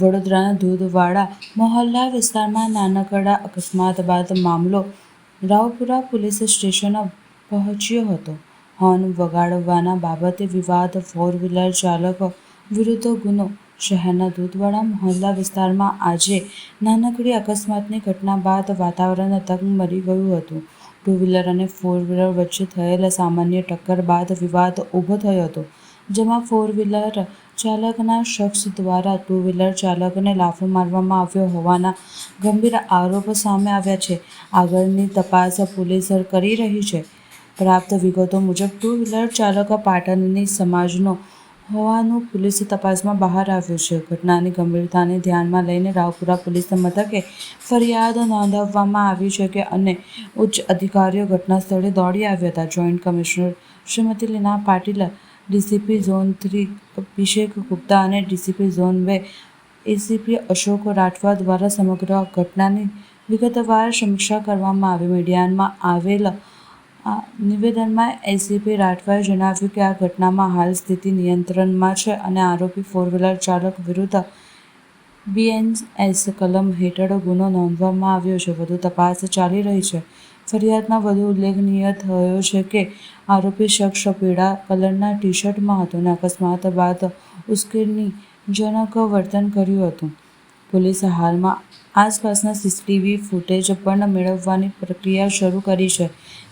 વડોદરાના દૂધવાડા મોહલ્લા વિસ્તારમાં નાનકડા અકસ્માત બાદ મામલો રાવપુરા પોલીસ સ્ટેશન પહોંચ્યો હતો. હોર્ન વગાડવાના બાબતે વિવાદ ફોર વ્હીલર ચાલક વિરુદ્ધ ગુનો. શહેરના દૂધવાડા મોહલ્લા વિસ્તારમાં આજે નાનકડી અકસ્માતની ઘટના બાદ વાતાવરણ તંગ મરી ગયું હતું. ટુ વ્હીલર અને ફોર વ્હીલર વચ્ચે થયેલા સામાન્ય ટક્કર બાદ વિવાદ ઊભો થયો હતો, જેમાં ફોર વ્હીલર ચાલકના શખ્સ દ્વારા ટુ વ્હીલર ચાલકને લાફો મારવામાં આવ્યો હોવાના ગંભીર આરોપ સામે આવ્યા છે. આગળની તપાસ પોલીસ કરી રહી છે. પ્રાપ્ત વિગતો મુજબ, ટુ વ્હીલર ચાલક પાટણની સમાજનો હોવાનું પોલીસ તપાસમાં બહાર આવ્યું છે. ઘટનાની ગંભીરતાને ધ્યાનમાં લઈને રાવપુરા પોલીસ મથકે ફરિયાદ નોંધાવવામાં આવી છે કે અને ઉચ્ચ અધિકારીઓ ઘટના સ્થળે દોડી આવ્યા હતા. Joint commissioner Shrimati Leena Patil DCP zone three, Abhishek Gupta અને ડીસીપી ઝોન બે, એસીપી અશોક રાઠવા દ્વારા સમગ્ર ઘટનાની વિગતવાર સમીક્ષા કરવામાં આવી. મીડિયામાં આવેલ આ નિવેદનમાં એસીપી રાઠવાએ જણાવ્યું કે આ ઘટનામાં હાલ સ્થિતિ નિયંત્રણમાં છે અને આરોપી ફોર વ્હીલર ચાલક વિરુદ્ધ બીએનએસ કલમ હેઠળ ગુનો નોંધવામાં આવ્યો છે. વધુ તપાસ ચાલી રહી છે. ફરિયાદમાં વધુ ઉલ્લેખનીય થયો છે કે આરોપી શખ્સ પીળા કલરના ટી શર્ટમાં હતો અને અકસ્માત બાદ ઉશ્કેરણીજનક વર્તન કર્યું હતું. પોલીસે હાલમાં આસપાસના સીસીટીવી ફૂટેજ પણ મેળવવાની પ્રક્રિયા શરૂ કરી છે,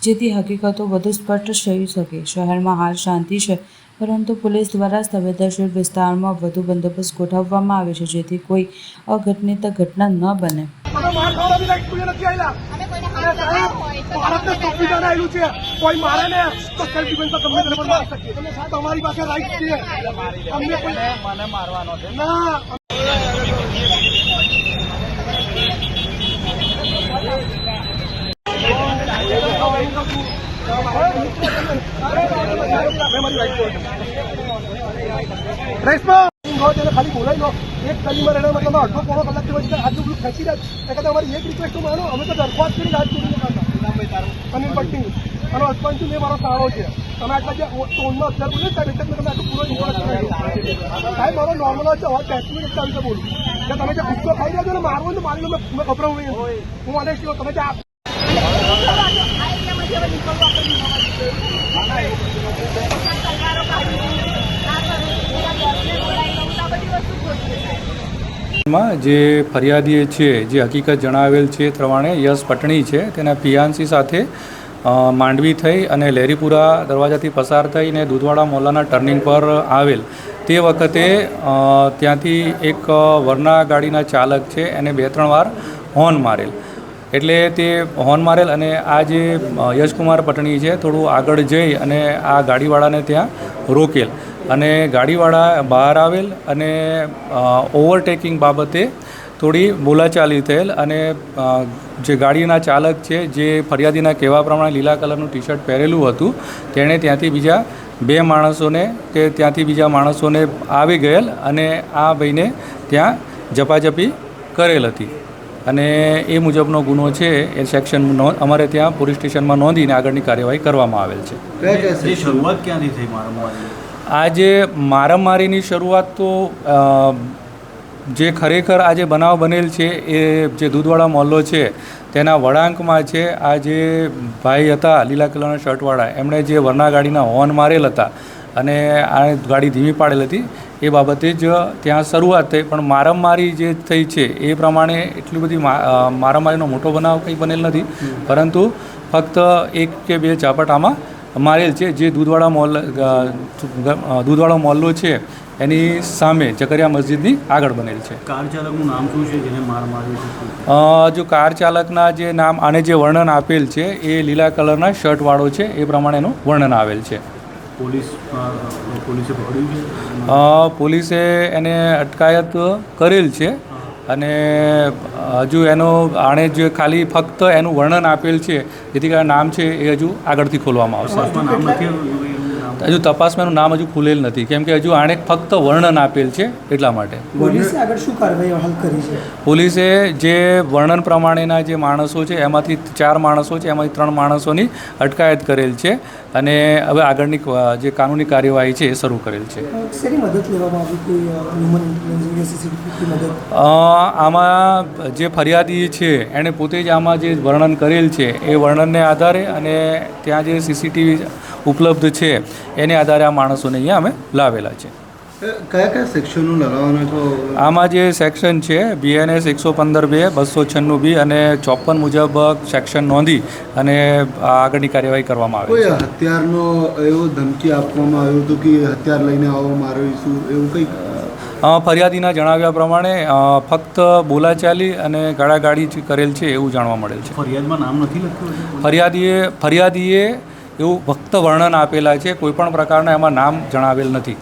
જેથી હકીકતો વધુ સ્પષ્ટ થઈ શકે. શહેરમાં હાલ શાંતિ છે, પરંતુ પોલીસ દ્વારા સંવેદનશીલ વિસ્તારમાં વધુ બંદોબસ્ત ગોઠવવામાં આવે છે, જેથી કોઈ અઘટનિત ઘટના ન બને. હાથ સાહેબ તો ભારતને સંવિધાન આવેલું છે કોઈ મારે ને તો સેલ્ફ ડિફેન્સ તમને પણ મારી શકીએ તમારી પાસે રાઈટ છે અમને કોઈ મને મારવાનો છે ના રેશમા ખાલી બોલાવી લો. એક ગલીમાં રહેણા મતલબ અડધો પોણો કલાક જેવા છે આજુ બધું ખેંચી જાય એટલે અમારી એક રિક્વેસ્ટ તો માનો અમે તો દરખાસ્ત કરી જોડીને કરતા અનિલ પટ્ટી અને અસ્પંચી મેં મારો સારો છે. તમે આટલા જે ટોનમાં અત્યારે બોલ્યો સાહેબ એટલે તમે આટલું પૂરો ઇન્ફોર્મેશન સાહેબ મારો નોર્મલ છે હવે ટેસ્ટ મિનિટ આવી રીતે બોલું. કે તમે જે ગુસ્સો ખાઈ રહ્યા છો ને મારવો હોય તો મારી મેં ગભરાવું નહીં હું લો તમે જે આ આ એરિયામાંથી હવે નીકળવું આપણે તલવારો કાઢી ના કરવું પેલા બોસને બોલાવી લઉં તો આ બધી વસ્તુ ખોટી છે સાહેબ માં જે ફરિયાદીએ છે, જે હકીકત જણાવેલ છે પ્રમાણે યશ પટણી છે, તેના પિયાંસી સાથે માંડવી થઈ અને લેરીપુરા દરવાજાથી પસાર થઈને દૂધવાડા મોલાના ટર્નિંગ પર આવેલ. તે વખતે ત્યાંથી એક વરના ગાડીના ચાલક છે, એને બે, ત્રણ વાર હોર્ન મારેલ. એટલે તે હોર્ન મારેલ અને આ જે યશકુમાર પટણી છે, થોડું આગળ જઈ અને આ ગાડીવાળાને ત્યાં રોકેલ. અને ગાડીવાળા બહાર આવેલ અને ઓવરટેકિંગ બાબતે થોડી બોલાચાલી થયેલ અને જે ગાડીના ચાલક છે, જે ફરિયાદીના કહેવા પ્રમાણે લીલા કલરનું ટી શર્ટ પહેરેલું હતું, તેણે ત્યાંથી બીજા બે માણસોને કે ત્યાંથી બીજા માણસોને આવી ગયેલ અને આ ભાઈને ત્યાં ઝપાઝપી કરેલ હતી. અને એ મુજબનો ગુનો છે, એ સેક્શન અમારે ત્યાં પોલીસ સ્ટેશનમાં નોંધીને આગળની કાર્યવાહી કરવામાં આવેલ છે. શરૂઆત ક્યાંથી થઈ મારા મોબાઈલ આ મારામારીની શરૂઆત તો જે ખરેખર આજે બનાવ બનેલ છે એ જે દૂધવાળા મોહલ્લો છે તેના વળાંકમાં છે આ જે ભાઈ હતા લીલા કલરના શર્ટવાળા એમણે જે વરના ગાડીના હોર્ન મારેલ હતા અને આ ગાડી ધીમી પાડેલ હતી એ બાબતે જ ત્યાં શરૂઆત થઈ. પણ મારામારી જે થઈ છે એ પ્રમાણે એટલી બધી મારામારીનો મોટો બનાવ કંઈ બનેલ નથી. પરંતુ ફક્ત એક કે બે ઝાપટામાં મારેલ છે જે દૂધવાડા મોલ દૂધવાળો મોલ્લો છે એની સામે જકરિયા મસ્જિદની આગળ બનેલ છે. કાર ચાલકનું નામ શું છે જેને માર માર્યો છે? જો કાર ચાલકના જે નામ આને જે વર્ણન આપેલ છે એ લીલા કલરના શર્ટવાળો છે એ પ્રમાણે એનું વર્ણન આવેલ છે. પોલીસ પોલીસે પકડ્યું છે? પોલીસે એને અટકાયત કરેલ છે. અને હજુ એનો આણે જે ખાલી ફક્ત એનું વર્ણન આપેલ છે જેથી કરીને નામ છે એ હજુ આગળથી ખોલવામાં આવશે. હજુ તપાસમાં એનું નામ હજુ ખુલેલ નથી કેમ કે હજુ આણે ફક્ત વર્ણન આપેલ છે એટલા માટે. પોલીસે આગળ શું કાર્યવાહી હાલ કરી છે? પોલીસે જે વર્ણન પ્રમાણેના જે માણસો છે એમાંથી ચાર માણસો છે એમાંથી ત્રણ માણસોની અટકાયત કરેલ છે. અને હવે આગળની જે કાનૂની કાર્યવાહી છે એ શરૂ કરેલ છે. આમાં જે ફરિયાદી છે એણે પોતે જ આમાં જે વર્ણન કરેલ છે એ વર્ણનને આધારે અને ત્યાં જે સીસીટીવી ઉપલબ્ધ છે એને આધારે આ માણસોને અહીંયા અમે લાવેલા છે. કયા કયા સેક્શનો લગાવવાના છો? આમાં જે સેક્શન છે બીએનએસ એકસો પંદર બે બસો છન્નું બી અને ચોપન મુજબ સેક્શન નોંધી અને આગળની કાર્યવાહી કરવામાં આવે કોઈ હથિયારનો એવો ધમકી આપવામાં આવ્યો હતો કે હથિયાર લઈને આવો મારીશું એવું કંઈક? ફરિયાદીના જણાવ્યા પ્રમાણે ફક્ત બોલાચાલી અને ગાળાગાળી કરેલ છે એવું જાણવા મળેલ છે. ફરિયાદમાં નામ નથી લખ્યું ફરિયાદીએ ફરિયાદીએ એવું ફક્ત વર્ણન આપેલા છે કોઈપણ પ્રકારના એમાં નામ જણાવેલ નથી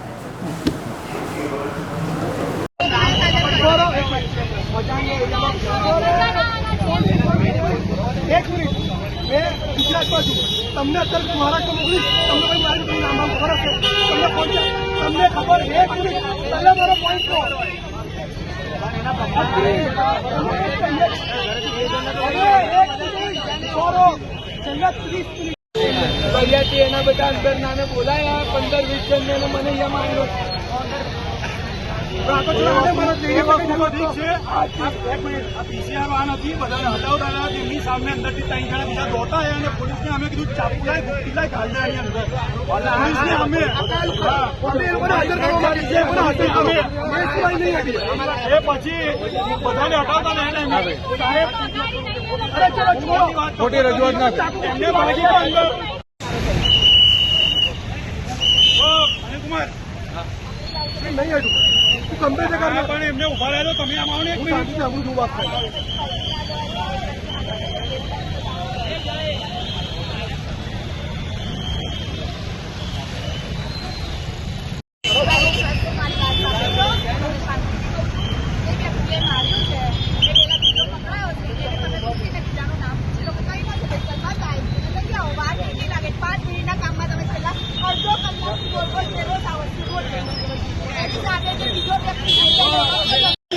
એક મિનિટ મેં ગુજરાત બાજુ. તમને અત્યારે મહારાષ્ટ્ર મોકલીશ તમને કોઈ મારી કોઈ નામ ખબર હશે? તમને પહોંચે તમને ખબર મિનિટ. પહેલા મારો પોઈન્ટ કહો એના બધા અંદર નાને બોલાયા, પંદર, વીસ જણને મને અહીંયા માર્યો. પીસીઆર વાહન હતી બધાને હટાવતા તેમની સામે અંદરથી ત્રણ જણા બીજા દોડતા આવ્યા અને પોલીસને અમે કીધું ચાપુ લાય ગુપ્તી લાય કાઢી નાખી અંદર પોલીસને અમે આપણે એ લોકોને હાજર કરવા માંગીએ છીએ. એ લોકોને હાજર કરો. એ સિવાય નહીં હતી. એ પછી બધાને હટાવતા ને સાહેબ. ખોટી રજૂઆત ના એમને ભાગી અંદર ઓ, અનિલકુમાર નહીં હટું. ગમે તે કર. પણ એમને ઊભા રહેલો તમે આમ આવો ને એક મિનિટ આપણું વાત થાય. પાંચ મિનિટના કામમાં તમે છેલ્લા અડધો કલાક ગોળ ગોળ ફેરવો છો, આ વસ્તુ રોજ એની સાથે જે બીજો વ્યક્તિ થઈ ગયો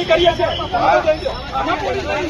કરીએ છીએ. અમે જઈએ. અમે પોલીસ લાઈન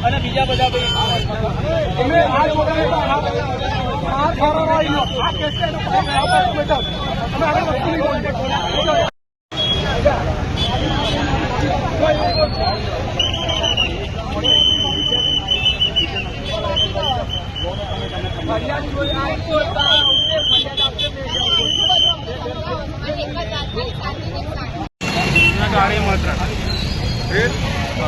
અને બીજા બધા ભાઈ આ છોકરાને તો આ- આ ફરાવાઈનો, આ કેસ છે એનો કોઈ આપસ બેઠા. અમે આગળ વસ્તુ નહીં બોલીએ. ગાડી માત્ર તમે એમનું કામ કરવા દો આ પોલીસની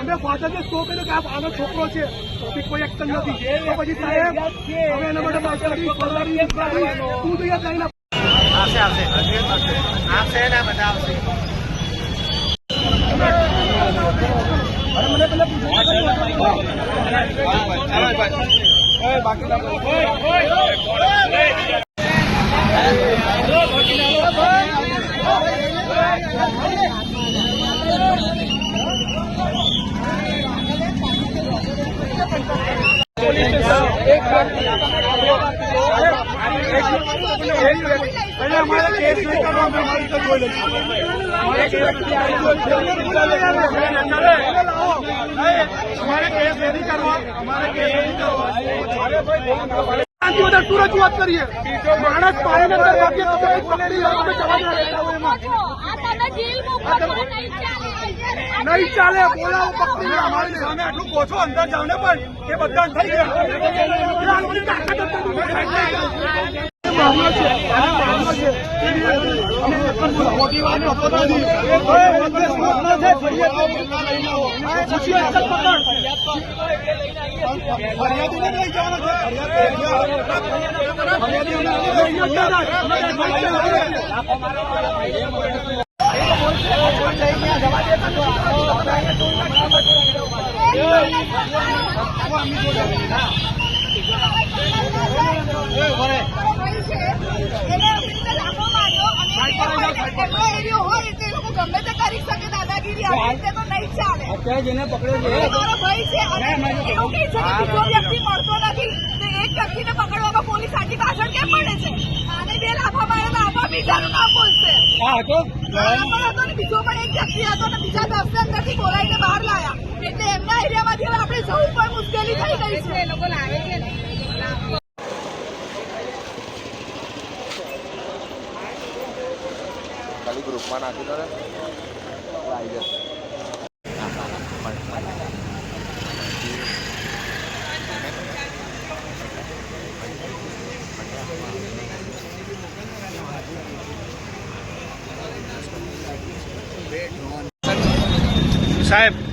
અમે ફાધરને શો કર્યો કે આનો છોકરો છે તો કોઈ એક્શન નથી તો પછી સાહેબ અમે એના માટે તું તો યાદ લઈને અને અમારે કરીએ માણસ પાણીની અંદર વાગ્યે તો કંઈક પકડી લો તો જવાબદાર રહેતા હોય એમાં. નહીં ચાલે બોલાવો પકડી અમારી સામે આટલું ઓછો અંદર જાવ ને પણ એ બધા થઈ ગયા તો મામલો છે આ મામલો છે અમે પણ મોટી વાત એ ભાઈ વચ્ચે સ્મોક ન થાય ફરિયાદ પછી અસર પકડ ફરિયાદીને લઈ જવાનો છે ફરિયાદીને લઈ જવાનો ગમે તે કરી શકે દાદાગીરી આવી રીતે તો નહીં ચાલે. એ મારો ભાઈ છે અને એવું કહે છે કે બીજો વ્યક્તિ મળતો નથી તો એક વ્યક્તિને પકડવામાં પોલીસ આટલી પાછળ કેમ પડે છે? આને બે લાફા મારે તો આમાં બીજાનું નામ બોલશે હા પણ હતો ને બીજો પણ એક વ્યક્તિ હતો ને બીજા દસ નથી અંદરથી બોલાવીને બહાર લાયા. એટલે એમના એરિયામાંથી હવે આપણે જવું પણ મુશ્કેલી થઈ ગઈ છે. એ લોકો લાવે છે ગ્રુપમાં નાખી દો ને આવી જશે. સાહેબ